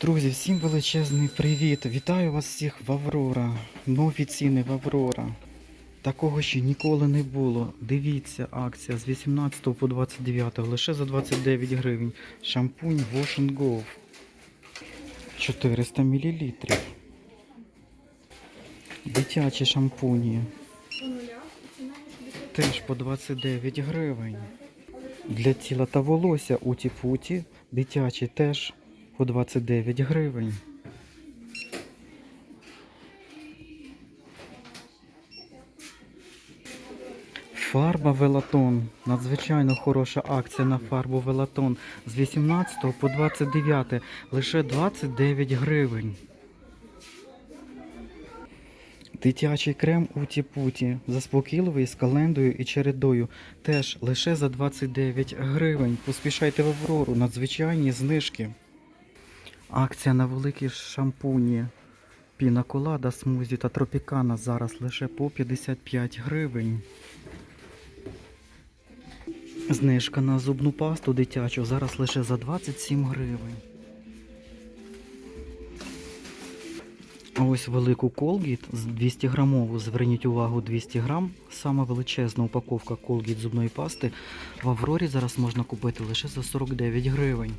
Друзі, всім величезний привіт! Вітаю вас всіх в Аврора. Нові ціни в Аврора. Такого ще ніколи не було. Дивіться, акція з 18 по 29 лише за 29 гривень. Шампунь Wash and Go. 400 мл. Дитячі шампуні. Теж по 29 гривень. Для тіла та волосся уті-путі. Дитячі теж по 29 гривень. Фарба Велатон. Надзвичайно хороша акція на фарбу Велатон. З 18 по 29 лише 29 гривень. Дитячий крем Уті Путі заспокійливий з календою і чередою. Теж лише за 29 гривень. Поспішайте в Аврору, надзвичайні знижки. Акція на великі шампуні. Піна колада, смузі та тропікана зараз лише по 55 гривень. Знижка на зубну пасту дитячу зараз лише за 27 гривень. Ось велику Colgate з 200 грамову, зверніть увагу 200 грам. Сама величезна упаковка Colgate зубної пасти в Аврорі зараз можна купити лише за 49 гривень.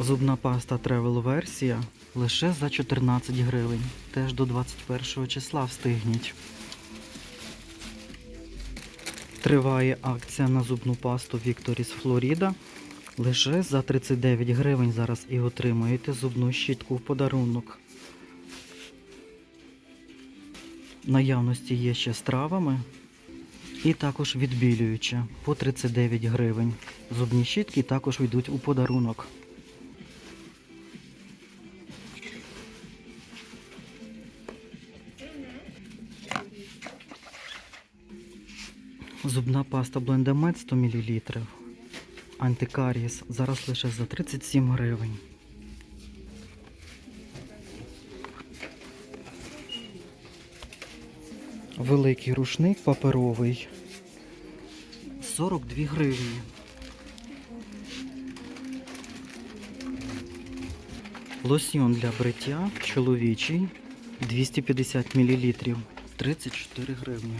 Зубна паста Travel версія лише за 14 гривень. Теж до 21 числа встигніть. Триває акція на зубну пасту Victoris Florida. Лише за 39 гривень зараз і отримуєте зубну щітку в подарунок. Наявності є ще з травами і також відбілююче по 39 гривень. Зубні щітки також йдуть у подарунок. Зубна паста Блендамет 100 мл. Антикаріс зараз лише за 37 гривень. Великий рушник паперовий 42 гривні. Лосьйон для бриття чоловічий 250 мл 34 гривні.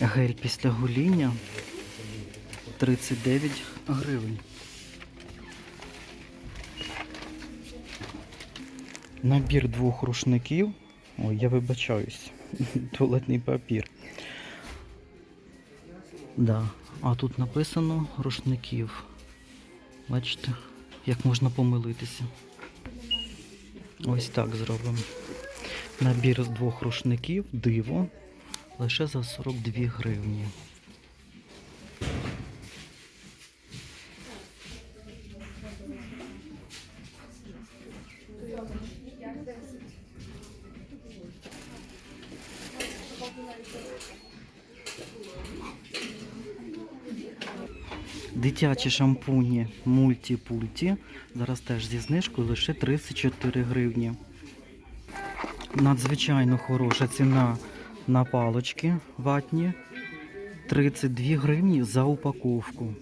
Гель після гоління 39 гривень. Набір двох рушників. Ой, я вибачаюсь. Туалетний папір. Да. А тут написано рушників. Бачите, як можна помилитися. Ось так зробимо. Набір з двох рушників, диво лише за 42 гривні. Дитячі шампуні мультипульті. Зараз теж зі знижкою лише 34 гривні. Надзвичайно хороша ціна на палочки ватні 32 гривні за упаковку.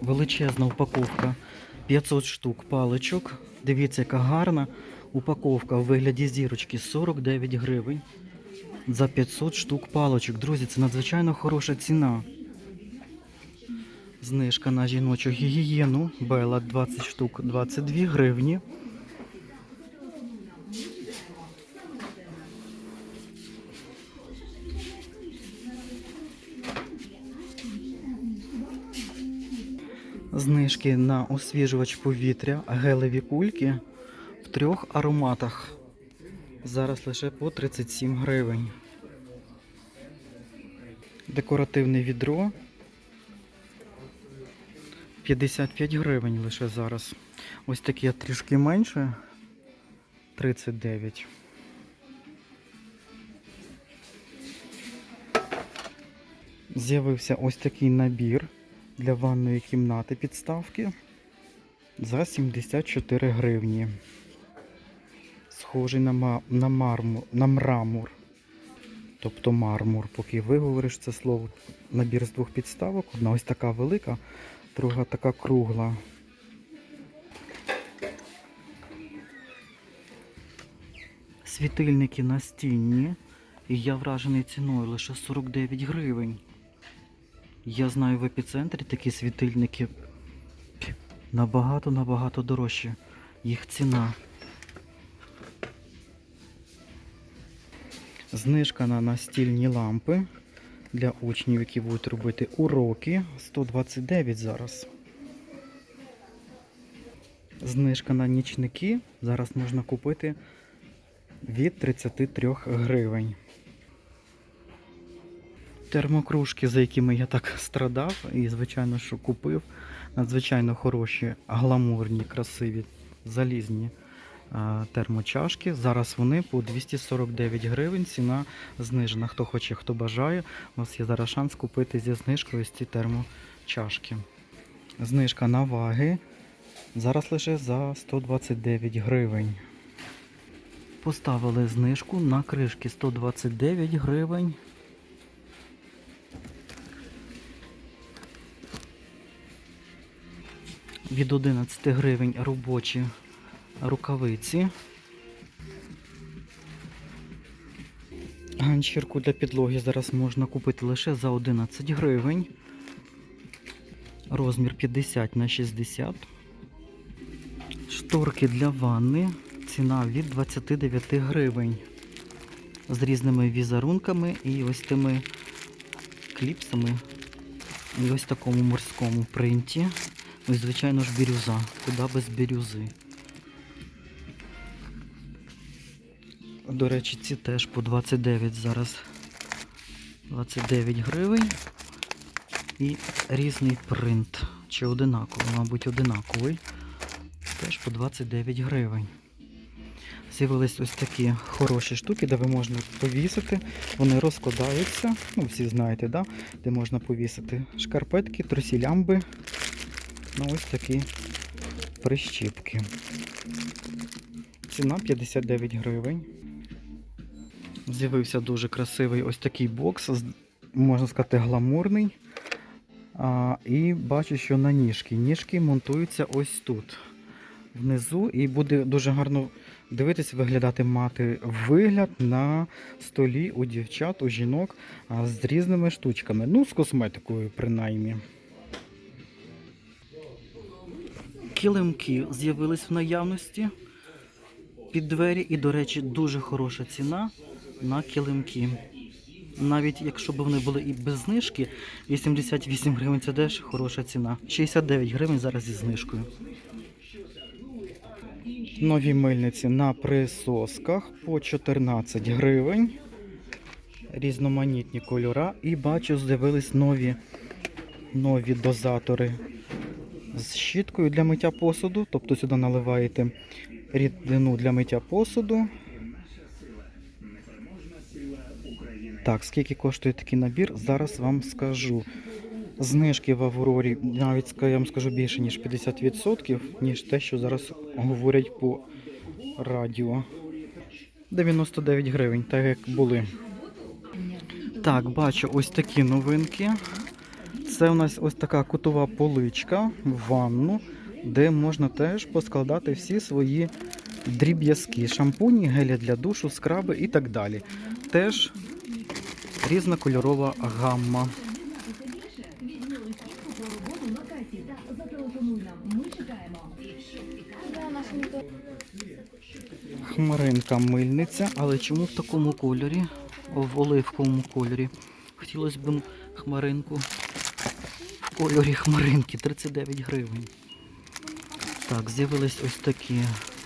Величезна упаковка 500 штук паличок. Дивіться, яка гарна упаковка у вигляді зірочки 49 гривень за 500 штук паличок. Друзі, це надзвичайно хороша ціна. Знижка на жіночу гігієну Бела 20 штук 22 гривні. Знижки на освіжувач повітря, гелеві кульки в трьох ароматах. Зараз лише по 37 гривень. Декоративне відро 55 гривень лише зараз. Ось таке трішки менше 39. З'явився ось такий набір для ванної кімнати підставки за 74 гривні. Схожий на, на, марму, на мрамор. тобто мармур. Поки виговориш це слово, набір з двох підставок. Одна ось така велика, друга така кругла. Світильники настінні, і я вражений ціною лише 49 гривень. Я знаю в епіцентрі такі світильники набагато-набагато дорожчі. Їх ціна. Знижка на настільні лампи для учнів, які будуть робити уроки. 129 зараз. Знижка на нічники зараз можна купити від 33 гривень. Термокружки, за якими я так страдав, і, звичайно, що купив. Надзвичайно хороші, гламурні, красиві, залізні термочашки. Зараз вони по 249 гривень. Ціна знижена. Хто хоче, хто бажає. У вас є зараз шанс купити зі знижкою ці термочашки. Знижка на ваги. Зараз лише за 129 гривень. Поставили знижку на кришки 129 гривень. Від 11 гривень робочі рукавиці. Ганчірку для підлоги зараз можна купити лише за 11 гривень. Розмір 50 на 60. Шторки для ванни. Ціна від 29 гривень. З різними візерунками і ось тими кліпсами. І ось такому морському принті. Ну і, звичайно ж, бірюза. Куди без бірюзи. До речі, ці теж по 29 зараз. 29 гривень. І різний принт. Чи одинаковий, мабуть, одинаковий. Теж по 29 гривень. З'явились ось такі хороші штуки, де ви можна повісити. Вони розкладаються. Ну, всі знаєте, да? де можна повісити шкарпетки, трусілямби. Ну, ось такі прищіпки. Ціна 59 гривень. З'явився дуже красивий ось такий бокс, можна сказати, гламурний. А, і бачу, що на ніжки. Ніжки монтуються ось тут, внизу, і буде дуже гарно дивитись, виглядати, мати вигляд на столі у дівчат, у жінок а, з різними штучками. Ну, з косметикою, принаймні. Килимки з'явились в наявності під двері, і, до речі, дуже хороша ціна на килимки. Навіть якщо б вони були і без знижки, 88 гривень це теж хороша ціна. 69 гривень зараз зі знижкою. Нові мильниці на присосках по 14 гривень. Різноманітні кольора. І бачу, з'явились нові, нові дозатори з щіткою для миття посуду. Тобто сюди наливаєте рідину для миття посуду. Так, скільки коштує такий набір, зараз вам скажу. Знижки в Аврорі навіть я вам скажу більше, ніж 50%, ніж те, що зараз говорять по радіо. 99 гривень, так як були. Так, бачу ось такі новинки. Це у нас ось така кутова поличка в ванну, де можна теж поскладати всі свої дріб'язки, шампуні, гелі для душу, скраби і так далі. Теж різнокольорова гамма. Хмаринка мильниця, але чому в такому кольорі? В оливковому кольорі. Хотілося б хмаринку кольорі хмаринки 39 гривень. Так, з'явились ось такі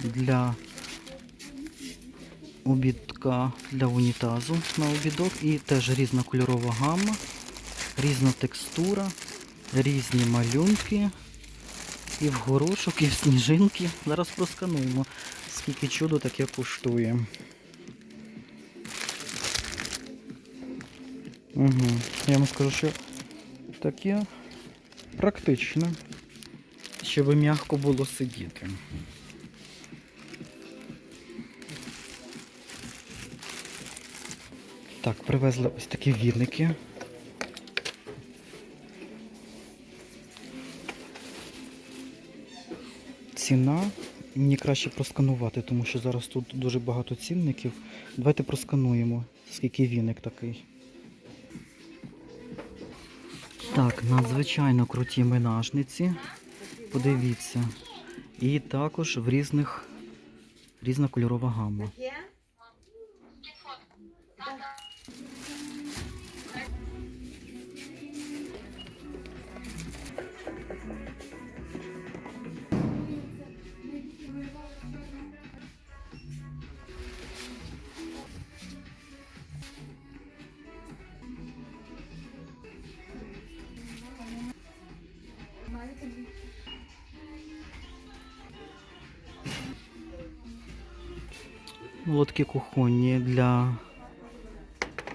для обідка для унітазу на обідок. І теж різна кольорова гамма, різна текстура, різні малюнки. І в горошок, і в сніжинки. Зараз проскануємо, скільки чудо таке коштує. Угу. Я вам скажу, що таке практичне, щоб м'яко було сидіти. Так, привезли ось такі віники. Ціна. Мені краще просканувати, тому що зараз тут дуже багато цінників. Давайте проскануємо, скільки віник такий. Так, надзвичайно круті минажниці. Подивіться. І також в різних різна кольорова гама. Лотки кухонні для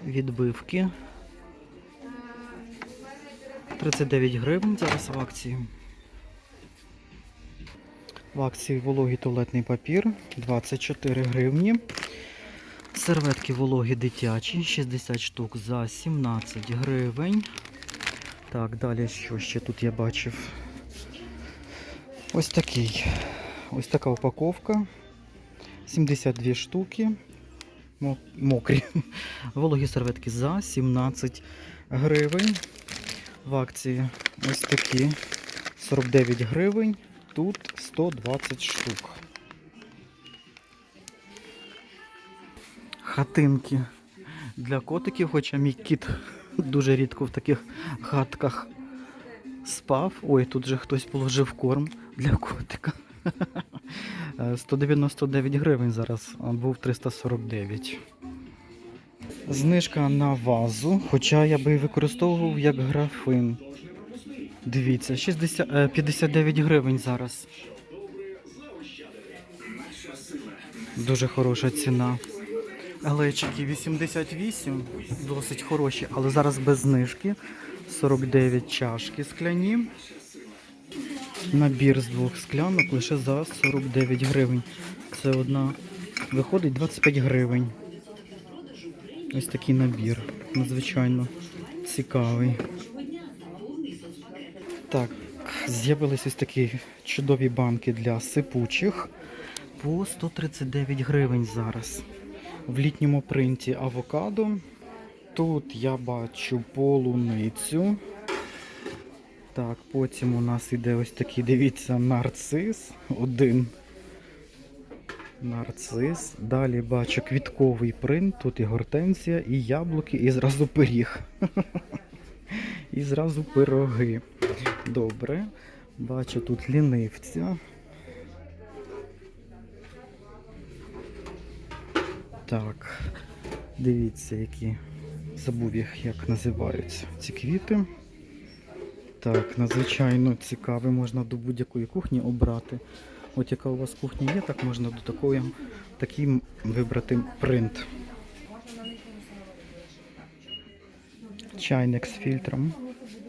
відбивки. 39 гривень зараз в акції. В акції вологий туалетний папір 24 гривні. Серветки вологі дитячі 60 штук за 17 гривень. Так, далі що ще тут я бачив? Ось такий. Ось така упаковка. 72 штуки. Мокрі. Вологі серветки за 17 гривень. В акції ось такі 49 гривень. Тут 120 штук. Хатинки для котиків, хоча мій кіт дуже рідко в таких хатках спав. Ой, тут же хтось положив корм для котика. Е, 199 гривень зараз, а був 349. Знижка на вазу, хоча я би використовував як графин. Дивіться, 60, е, 59 гривень зараз. Дуже хороша ціна. Глечики 88, досить хороші, але зараз без знижки. 49 чашки скляні. Набір з двох склянок лише за 49 гривень. Це одна виходить 25 гривень. Ось такий набір. Надзвичайно цікавий. Так, з'явились ось такі чудові банки для сипучих по 139 гривень зараз. В літньому принті авокадо. Тут я бачу полуницю. Так, потім у нас іде ось такий, дивіться, нарцис. Один. Нарцис. Далі бачу квітковий принт. Тут і гортензія, і яблуки, і зразу пиріг. І зразу пироги. Добре. Бачу тут лінивця. Так. Дивіться, які. Забув їх, як називаються ці квіти. Так, надзвичайно цікаве, можна до будь-якої кухні обрати. От яка у вас кухня є, так можна до такої такий вибрати принт. Чайник з фільтром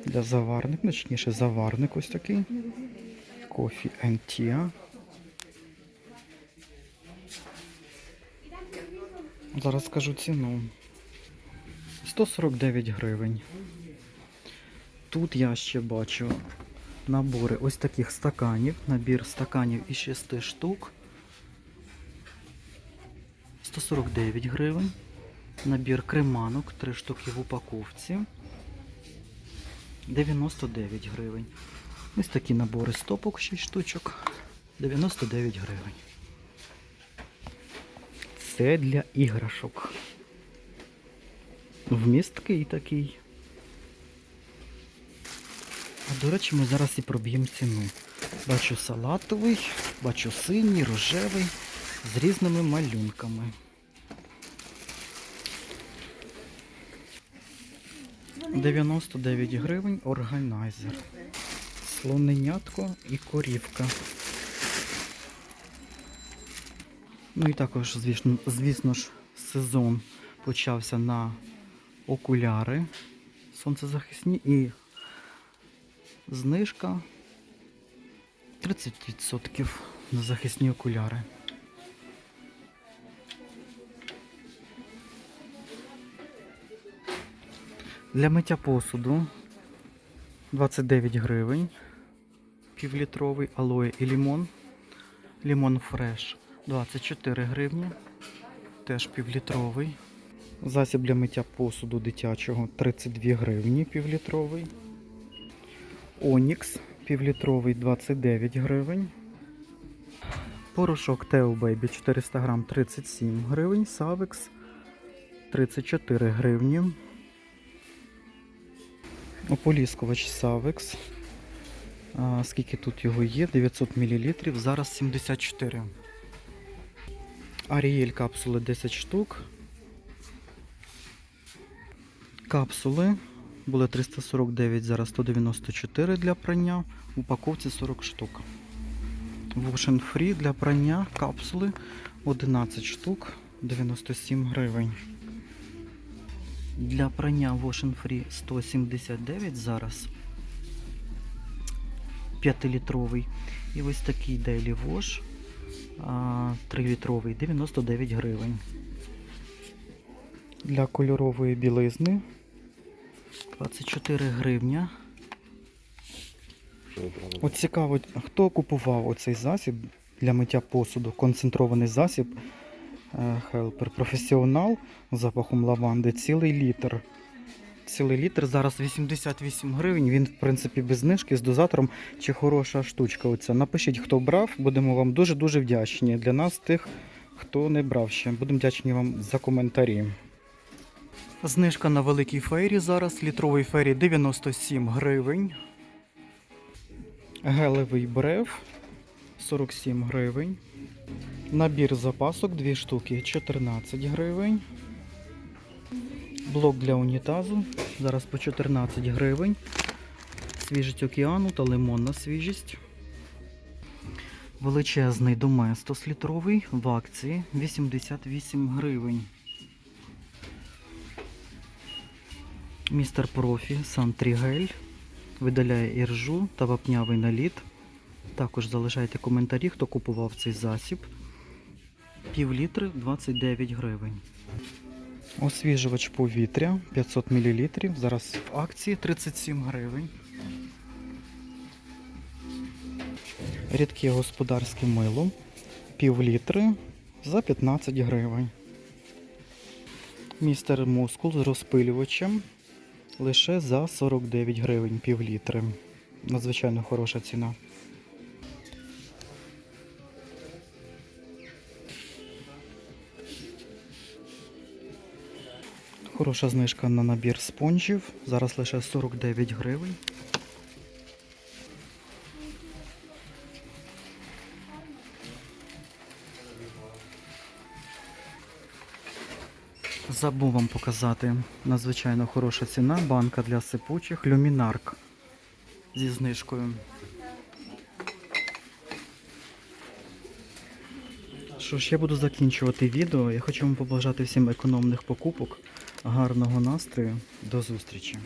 для заварник, точніше заварник ось такий. And Tea. Зараз скажу ціну. 149 гривень. Тут я ще бачу набори ось таких стаканів. Набір стаканів із 6 штук. 149 гривень. Набір креманок, 3 штуки в упаковці. 99 гривень. Ось такі набори стопок 6 штучок. 99 гривень. Це для іграшок. Вмісткий такий. До речі, ми зараз і проб'ємо ціну. Бачу салатовий, бачу синій, рожевий, з різними малюнками. «99 гривень органайзер. Слоненятко і корівка. Ну і також, звісно, звісно ж, сезон почався на окуляри сонцезахисні і знижка 30% на захисні окуляри. Для миття посуду 29 гривень. Півлітровий алоє і лімон. Лімон фреш 24 гривні. Теж півлітровий. Засіб для миття посуду дитячого 32 гривні півлітровий. Онікс півлітровий 29 гривень. Порошок Тео Бейбі 400 грам 37 гривень. Савекс 34 гривні. Ополіскувач Савекс. А, скільки тут його є? 900 мл. Зараз 74. Аріель капсули 10 штук. Капсули були 349, зараз 194 для прання. Упаковці 40 штук. Wash Free для прання капсули 11 штук 97 гривень. Для прання Wash Free 179 зараз 5-літровий. І ось такий Daily Wash 3-літровий 99 гривень. Для кольорової білизни 24 гривня. От цікаво, хто купував оцей засіб для миття посуду, концентрований засіб е, Helper Професіонал з запахом лаванди, цілий літр. Цілий літр зараз 88 гривень. Він, в принципі, без знижки з дозатором чи хороша штучка. Оця. Напишіть, хто брав, будемо вам дуже-дуже вдячні. Для нас, тих, хто не брав ще. Будемо вдячні вам за коментарі. Знижка на великій фейрі зараз. Літровий фейрі 97 гривень. Гелевий брев 47 гривень. Набір запасок 2 штуки 14 гривень. Блок для унітазу. Зараз по 14 гривень. Свіжість океану та лимонна свіжість. Величезний доместос літровий в акції 88 гривень. Містер Профі Сантрігель видаляє іржу та вапнявий наліт. Також залишайте коментарі, хто купував цей засіб. Пів літри 29 гривень. Освіжувач повітря 500 мл. Зараз в акції 37 гривень. Рідке господарське мило пів літри за 15 гривень. Містер Мускул з розпилювачем лише за 49 гривень пів літри. Надзвичайно хороша ціна. Хороша знижка на набір спонжів. Зараз лише 49 гривень. Забув вам показати надзвичайно хороша ціна. Банка для сипучих люмінарк зі знижкою. Що ж, я буду закінчувати відео. Я хочу вам побажати всім економних покупок, гарного настрою. До зустрічі!